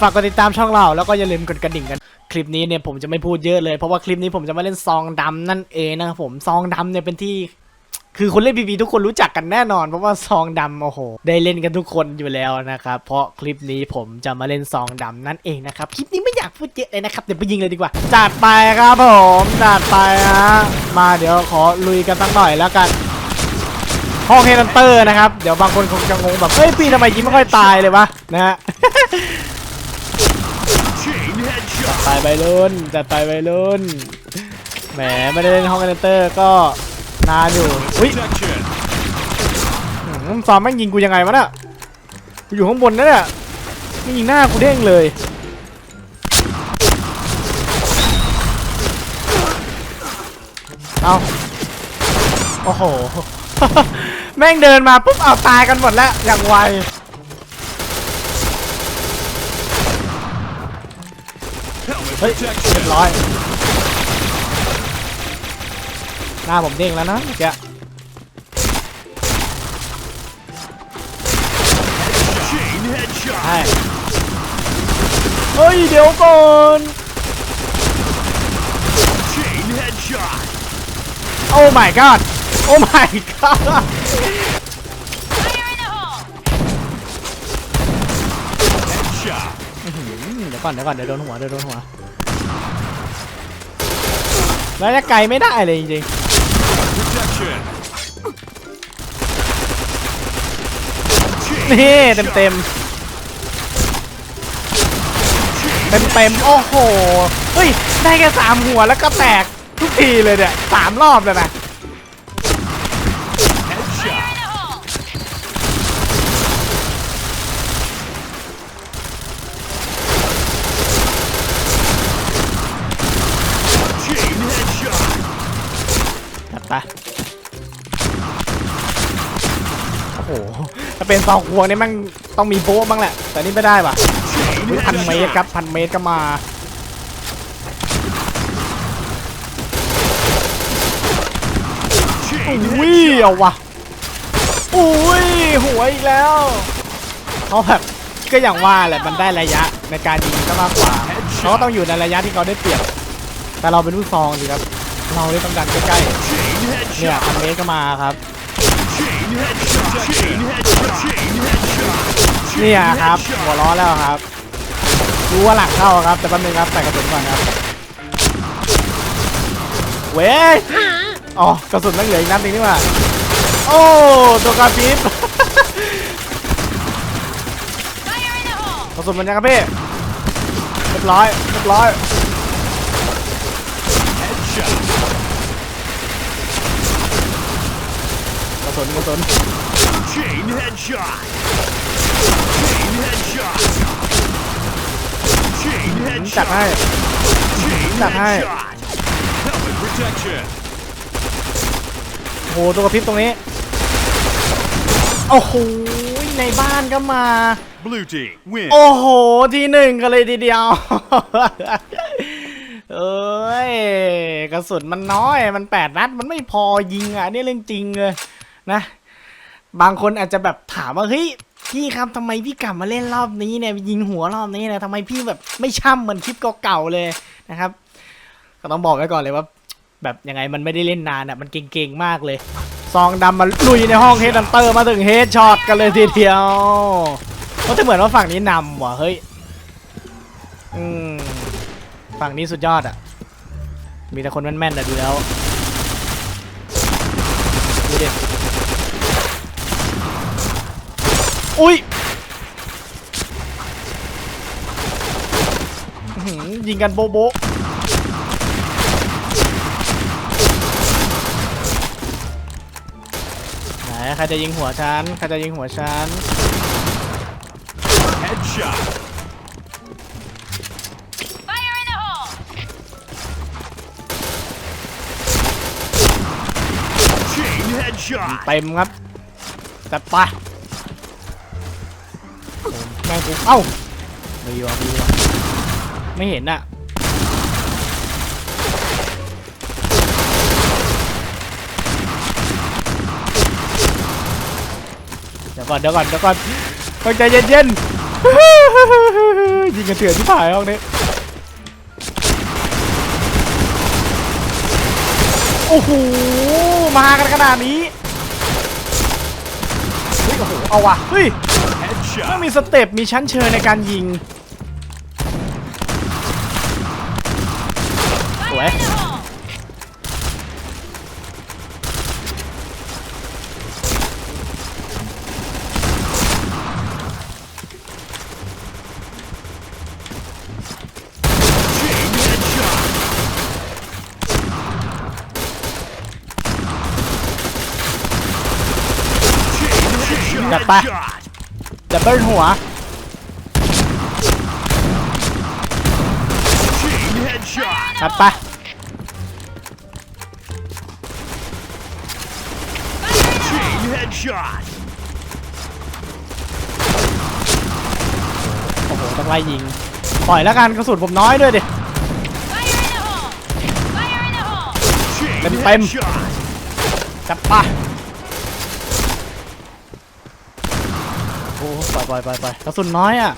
ฝากกดติดตามช่องเรา แล้วก็อย่าลืมกดกระดิ่งกัน คลิปนี้เนี่ยผมจะไม่พูดเยอะเลยเพราะว่าคลิปนี้ผมจะมาเล่นซองดำนั่นเองนะครับผมซองดำเนี่ยเป็นที่ คือคนเล่นพีพีทุกคนรู้จักกันแน่นอน เพราะว่าซองดำโอ้โหได้เล่นกันทุกคนอยู่แล้วนะครับเพราะคลิปนี้ผมจะมาเล่นซองดำนั่นเองนะครับคลิปนี้ไม่อยากพูดเยอะเลยนะครับเดี๋ยวไปยิงเลยดีกว่าจัดไปครับผมจัดไปฮะมาเดี๋ยวขอลุยกันสักหน่อยแล้วกันห้องเฮนันเตอร์นะครับ เดี๋ยวบางคนคงจะงงแบบเฮ้ยพี่ทำไมยิงไม่ค่อยตายเลยวะนะฮะ Chain headshot. ไปไปรุ่นจัดไปไปรุ่นแหมไม่ได้เล่นห้องเฮนันเตอร์ก็นานอยู่อุ้ย Protection. อืมฟาร์มแม่งยิงกูยังไงวะน่ะกูอยู่ข้างบนนั่นแหละนี่ยิงหน้ากูเด้งเลยเอาโอ้โห แม่งเดินมาปุ๊บเอาตายกันหมดแล้วอย่างไว Helmet เฮ้ยเรียบ protection. ร้อย หน้าผมเด้งแล้วนะเมื่อกี้ Chain headshot. ใช่เฮ้ย เดี๋ยวก่อน Chain headshot. โอ้ my god โอ้ my god Headshot. อืมเดี๋ยวก่อนเดี๋ยวก่อนเดี๋ยวโดนหัวเดี๋ยวโดนหัว แล้วจะไกลไม่ได้เลยจริง Protection. ๆนี่เต็มเต็มเต็มเต็มๆโอ้โห เฮ้ย ได้แค่สามหัวแล้วก็แตกทุกทีเลยเนี่ยสามรอบเลยนะ ไปโอ้โห ถ้าเป็นซองควงนี่มันต้องมีโบ๊ะบ้างแหละ แต่นี่ไม่ได้ว่ะ Chain อุ๊ยพันเมตรครับพันเมตรก็มาอุ้ยเอาวะอุ้ยหัวอีกแล้วเขาแบบก็อย่างว่าแหละมันได้ระยะในการยิงก็มากกว่าเขาก็ต้องอยู่ในระยะที่เขาได้เปรียบแต่เราเป็นลูกซองสิครับ เราได้ต้องดันใกล้ๆ เนี่ย headshot. พันเมตรก็มาครับ เนี่ยครับหัวล้อแล้วครับรู้ว่าหลังเข้าครับ แต่แป๊บนึงครับใส่กระสุนก่อนครับ เว้ยอ๋อกระสุนมันเหลืออีกนัดนึงนี่หว่าโอ้ตัวกระพริบกระสุนมันยังครับพี่เรียบร้อยเรียบร้อย Headshot. กระ สุนกระสุน Chain headshot. Chain headshot. Chain จัดให้ headshot. Chain จัดให้ headshot. Helmet protection. โอ้โหตัวกระพริบตรงนี้ โอ้โหในบ้านก็มา Blue team win. โอ้โห ทีหนึ่งกันเลยทีเดียว เอ้ย กระสุนมันน้อย มันแปดนัด มันไม่พอยิงอะ นี่เรื่องจริงเลย นะ บางคนอาจจะแบบถามว่าเฮ้ยพี่ครับทำไมพี่กลับมาเล่นรอบนี้เนี่ยยิงหัวรอบนี้นี่ยทำไมพี่แบบไม่ช่ำเหมือนคลิปเก่าๆเลยนะครับ ก็ต้องบอกไว้ก่อนเลยว่า แบบยังไงมันไม่ได้เล่นนานอะมันเก่งๆมากเลย ซองดำมาลุยในห้องเฮดดันเตอร์มาถึงเฮดช็อตกันเลยทีเดียวก็จะเหมือนว่าฝั่งนี้นำว่ะเฮ้ยอืมฝั่งนี้สุดยอดอะ มีแต่คนแม่นๆอะดูแล้วดูดิ อุ้ยอื้อหือยิงกันโบะโบะไหนใครจะยิงหัวฉันใครจะยิงหัวฉัน Headshot. Chain headshot. เต็มครับจัดไปโอ้ แม่งกูเอ้ามีวะมีวะไม่เห็นอะเดี๋ยวก่อนเดี๋ยวก่อนเดี๋ยวก่อนต้องใจเย็นๆ ยิงกันเถื่อนที่ถ่ายห้องนี้โอ้โห มากันขนาดนี้ เฮ้ยโอ้โห เอาว่ะ เฮ้ย ต้องมีสเต็ปมีชั้นเชิญในการยิงสวยจัดไป ดับเบิลหัว Chain headshot. จัดไป Chain headshot. โอ้โหต้องไล่ยิง ปล่อยแล้วกันกระสุนผมน้อยด้วยดิ Chain Bem, bem. headshot. จับปะโอ้ ปล่อยปล่อยปล่อยปล่อยกระสุนน้อยอะ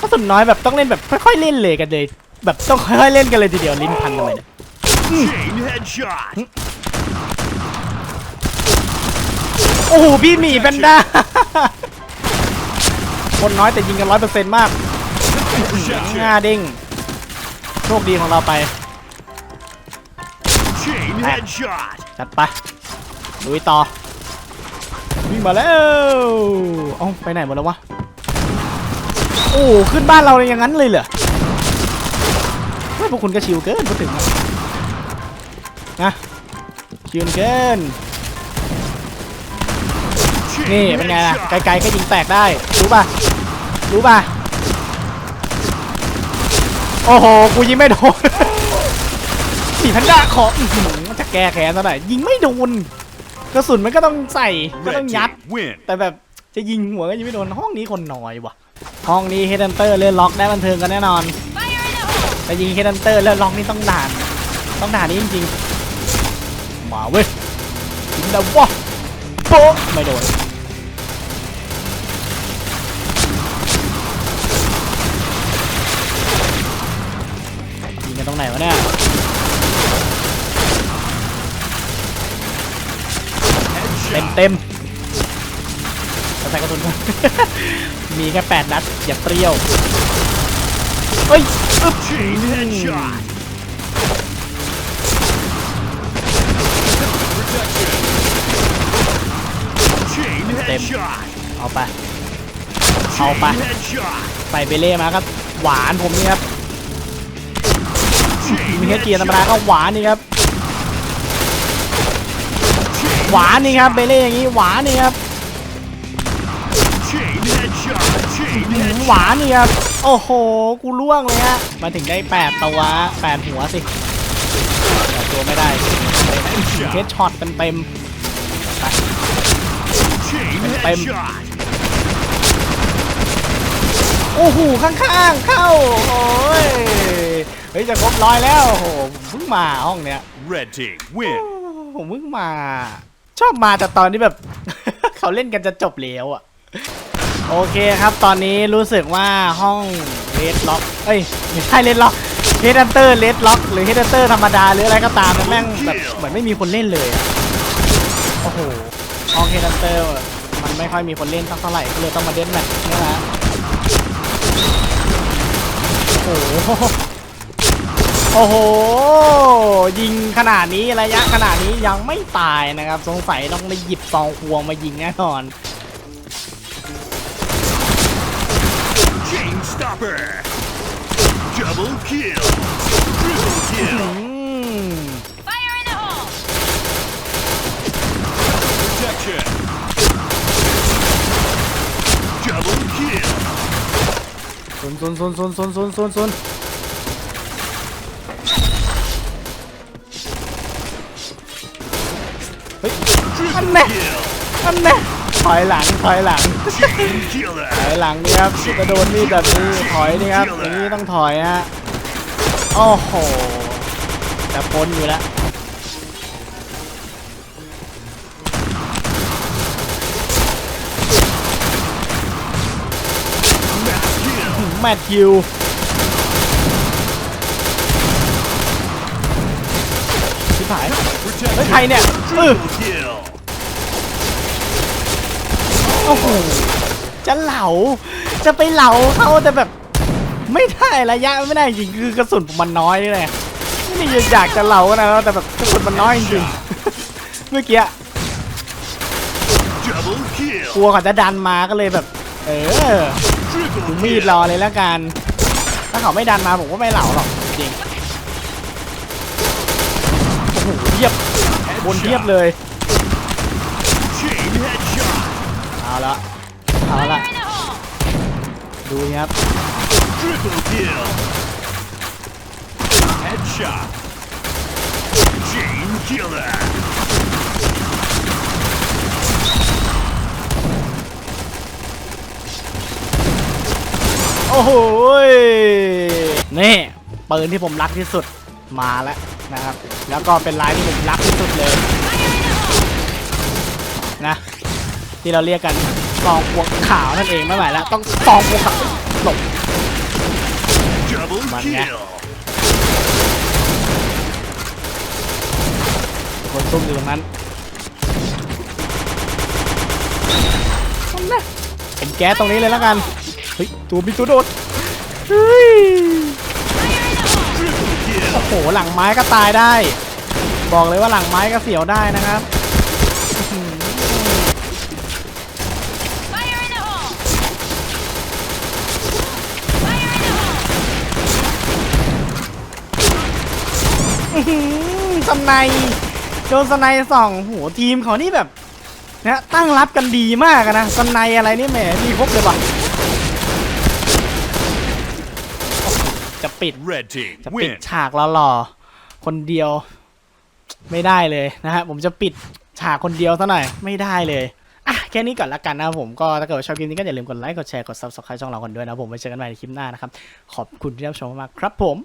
กระสุนน้อยแบบต้องเล่นแบบค่อยๆเล่นเลยกันเลย แบบต้องค่อยๆเล่นกันเลยทีเดียวลิ้นพันกันเลยเนี่ย Chain headshot. โอ้โหพี่หมีแพนด้าคนน้อยแต่ยิงกันร้อยเปอร์เซ็นต์มากหน้า Protection. เด้งโชคดีของเราไป Chain headshot. จัดไปลุยต่อ วิ่งมาแล้วเอ้าไปไหนหมดแล้ววะ โอ้ขึ้นบ้านเราอย่างนั้นเลยเหรอไม่พวกคุณก็ชิวเกินพูดถึงนะชิวเกินนี่เป็นไงล่ะไกลๆก็ยิงแตกได้ รู้ป่ะ รู้ป่ะ โอ้โห กูยิงไม่โดนสี่พันดาขอหือจะแก้แค้นซะหน่อยยิงไม่โดน กระสุนมันก็ต้องใส่ก็ต้อ Red งยัด team win. แต่แบบจะยิงหัวก็ยิงไม่โดนห้องนี้คนน้อยว่ะ ห้องนี้เฮดเดนเตอร์เล่นล็อกได้บันเทิงกันแน่นอนแต่ยิงเฮดเดนเตอร์แล้วล็อกนี่ต้องด่าน ต้องด่านนี้จริงๆมาเว้ยยิงดาววะโป๊ะไม่โดนยิงกันตรงไหนวะเนี่ย เต็มเต็มใส่กระสุนมีแค่แปดนัดอย่าเปรี้ยวเฮ้ยอึ๊บ Chain headshot. Protection. Chain Tem. headshot. เอาไปเอาไปใส่เบเล่มาครับ หวานผมนี่ครับมีแค่เกียร์ธรรมดาก็หวานนี่ครับ Chain หวานนี่ครับเบเล่อย่างนี้หวานนี่ครับ Chain headshot. Chain หวา headshot. นนี่ครับโอ้โห กูล่วงเลยฮะมาถึงได้แปดตัวแปดหัวสิแปดตัวไม่ได้เคสช็อตเต็มเต็ม Chain Tem. headshot. ๆโอ้โห ข้างๆ เข้า โอ้ย เฮ้ย จะครบร้อยแล้ว โอ้โหเพิ่งมาห้องเนี้ย Red team win. ผมเพิ่งมา ชอบมาแต่ตอนที่แบบ เขาเล่นกันจะจบแล้วอะโอเคครับ ตอนนี้รู้สึกว่าห้องเลดล็อกเอ้ยไม่ใช่เลดล็อกเฮดเตอร์เลดล็อกหรือเฮดเตอร์ธรรมดาหรืออะไรก็ตามมันแม่งแบบเหมือนไม่มีคนเล่นเลยอะโอ้โหห้องเฮดเตอร์มันไม่ค่อยมีคนเล่นสักเท่าไหร่ก็เลยต้องมาเด่นแมตช์นี่นะโอ้โห โอ้โห ยิงขนาดนี้ระยะขนาดนี้ยังไม่ตายนะครับ สงสัยต้องไปหยิบซองควงมายิงแน่นอน Chain stopper. Double kill. Triple อื kill. ม Protection. Double kill. ซุนซุนซุนซุนซุนซุนซุน นแน่ถอยหลังถอยหลัง ถอยหลังนี่ครับจะโดนมีดแบบนี้ถอยนี่ครับอย่างนี้ต้องถอยฮะโอ้โหแต่พ้นอยู่แล้วแมทธิวชิบหายเฮ้ยใครเนี่ยเออ โอ้โหจะเหลา จะไปเหลาเขาแต่แบบ ไม่ได้ระยะไม่ได้จริงคือกระสุนผมมันน้อยนี่แหละไม่ได้อยากจะเหลานะแต่แบบกระสุนมันน้อยจริงๆเมื่อกี้ Double kill. กลัวเขาจะดันมาก็เลยแบบ เออ Triple ดูมีดรอเลยแล้วกัน ถ้าเขาไม่ดันมาผมก็ไม่เหลาหรอกจริงโอ้โหเทียบบนเทียบเลย Chain headshot. เอาละเอาละดูนี่ครับ Triple kill. Headshot. Chain killer. โอ้โหยนี่ปืนที่ผมรักที่สุดมาแล้วนะครับ แล้วก็เป็นลายที่ผมรักที่สุดเลยนะ ที่เราเรียกกันซองพวงขาวนั่นเองไม่ไหวแล้วต้องซองพวงขาวหลบ Double Come on, kill. คนซุ่มอยู่ตรงนั้นนั่นนะเป็นแก๊สตรงนี้เลยแล้วกัน เฮ้ย ตัวมีตัวโดดเฮ้ย Triple kill. โอ้โห หลังไม้ก็ตายได้ บอกเลยว่าหลังไม้ก็เสียวได้นะครับอื้อหือ Fire in the hole! Fire in the hole! อื้อหือ สไนโดนสไนสองโหทีมเขานี่แบบนะตั้งรับกันดีมากนะสไนอะไรนี่แหมมีครบเลยว่ะจะปิดจะปิดฉากหล่อๆคนเดียว ไม่ได้เลยนะฮะผมจะปิดฉากคนเดียวซะหน่อยไม่ได้เลยอะแค่นี้ก่อนละกันนะผมก็ถ้าเกิดชอบคลิปนี้ก็อย่าลืมกดไลค์กดแชร์กด subscribe ช่องเรากันด้วยนะผมไว้เจอกันใหม่ในคลิปหน้านะครับขอบคุณที่รับชมมากครับผม